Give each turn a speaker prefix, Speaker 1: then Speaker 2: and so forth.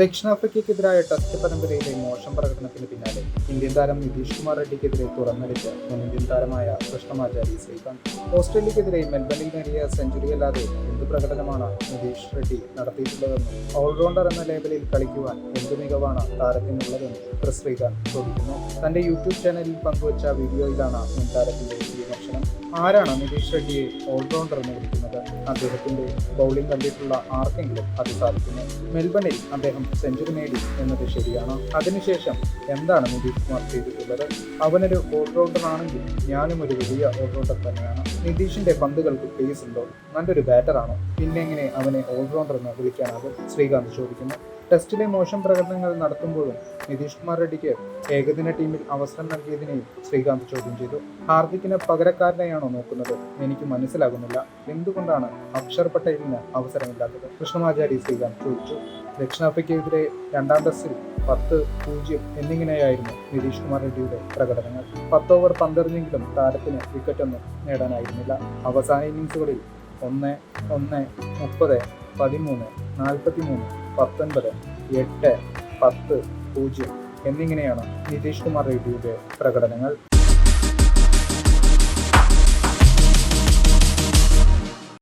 Speaker 1: ദക്ഷിണാഫ്രിക്കയ്ക്കെതിരായ test പരമ്പരയിലെ മോശം പ്രകടനത്തിന് പിന്നാലെ. ഇന്ത്യൻ താരം നിതീഷ് കുമാർ റെഡ്ഡിക്കെതിരെ തുറന്നടിച്ച് മുൻ ഇന്ത്യൻ താരമായ കൃഷ്ണമാചാരി ശ്രീകാന്ത്. ഓസ്ട്രേലിയക്കെതിരെ മെൽബണിൽ നേടിയ സെഞ്ചുറി അല്ലാതെ എന്ത് പ്രകടനമാണ് നിതീഷ് റെഡ്ഡി നടത്തിയിട്ടുള്ളതെന്നും ഓൾറൗണ്ടർ എന്ന ലേബലിൽ കളിക്കുവാൻ എന്ത് മികവാണ് താരത്തിനുള്ളതെന്നും ക്രിസ് ശ്രീകാന്ത് ചോദിക്കുന്നു. തന്റെ യൂട്യൂബ് ചാനലിൽ പങ്കുവച്ച വീഡിയോയിലാണ് മുൻ താരത്തിന്റെ വിമർശനം ആരാണ് നിതീഷ് റെഡ്ഡിയെ ഓൾറൗണ്ടർ എന്ന് വിളിക്കുന്നത്? അദ്ദേഹത്തിന്റെ ബൗളിംഗ് കണ്ടിട്ടുള്ള ആർക്കെങ്കിലും അത് സാധിക്കുന്നു. മെൽബണിൽ അദ്ദേഹം സെഞ്ചുറി നേടി എന്നത് ശരിയാണ്? അതിനുശേഷം എന്താണ് നിതീഷ് കുമാർ ചെയ്തിട്ടുള്ളത് അവനൊരു ഓൾറൗണ്ടർ ആണെങ്കിൽ ഞാനും ഒരു വലിയ ഓൾറൗണ്ടർ തന്നെയാണ്. നിതീഷിന്റെ പന്തുകൾക്ക് പേസ് ഉണ്ടോ? നല്ലൊരു ബാറ്ററാണോ പിന്നെ എങ്ങനെ അവനെ ഓൾറൗണ്ടർ എന്ന് വിളിക്കാനാകും? ശ്രീകാന്ത് ചോദിക്കുന്നു. ടെസ്റ്റിലെ മോശം പ്രകടനങ്ങൾ നടത്തുമ്പോഴും നിതീഷ് കുമാർ റെഡ്ഡിക്ക് ഏകദിന ടീമിൽ അവസരം നൽകിയതിനെയും ശ്രീകാന്ത് ചോദ്യം ചെയ്തു. ഹാർദിക്കിന് പകരക്കാരനെയാണോ നോക്കുന്നത്? എനിക്ക് മനസ്സിലാകുന്നില്ല. എന്തുകൊണ്ടാണ് അക്ഷർ പട്ടേലിന് അവസരമില്ലാത്തത്? കൃഷ്ണമാചാരി ശ്രീകാന്ത് ചോദിച്ചു. ദക്ഷിണാഫ്രിക്കയ്ക്കെതിരെ രണ്ടാം ടെസ്റ്റിൽ പത്ത് പൂജ്യം എന്നിങ്ങനെയായിരുന്നു നിതീഷ് കുമാർ റെഡ്ഡിയുടെ പ്രകടനങ്ങൾ. പത്ത് ഓവർ പന്തെറിഞ്ഞെങ്കിലും താരത്തിന് വിക്കറ്റൊന്നും നേടാനായിരുന്നില്ല. അവസാന ഇന്നിങ്സുകളിൽ ഒന്ന് ഒന്ന് മുപ്പത് പതിമൂന്ന് നാൽപ്പത്തി മൂന്ന് പത്തൊൻപത് എട്ട് പത്ത് പൂജ്യം എന്നിങ്ങനെയാണ് നിതീഷ് കുമാർ റെഡ്ഡിയുടെ പ്രകടനങ്ങൾ.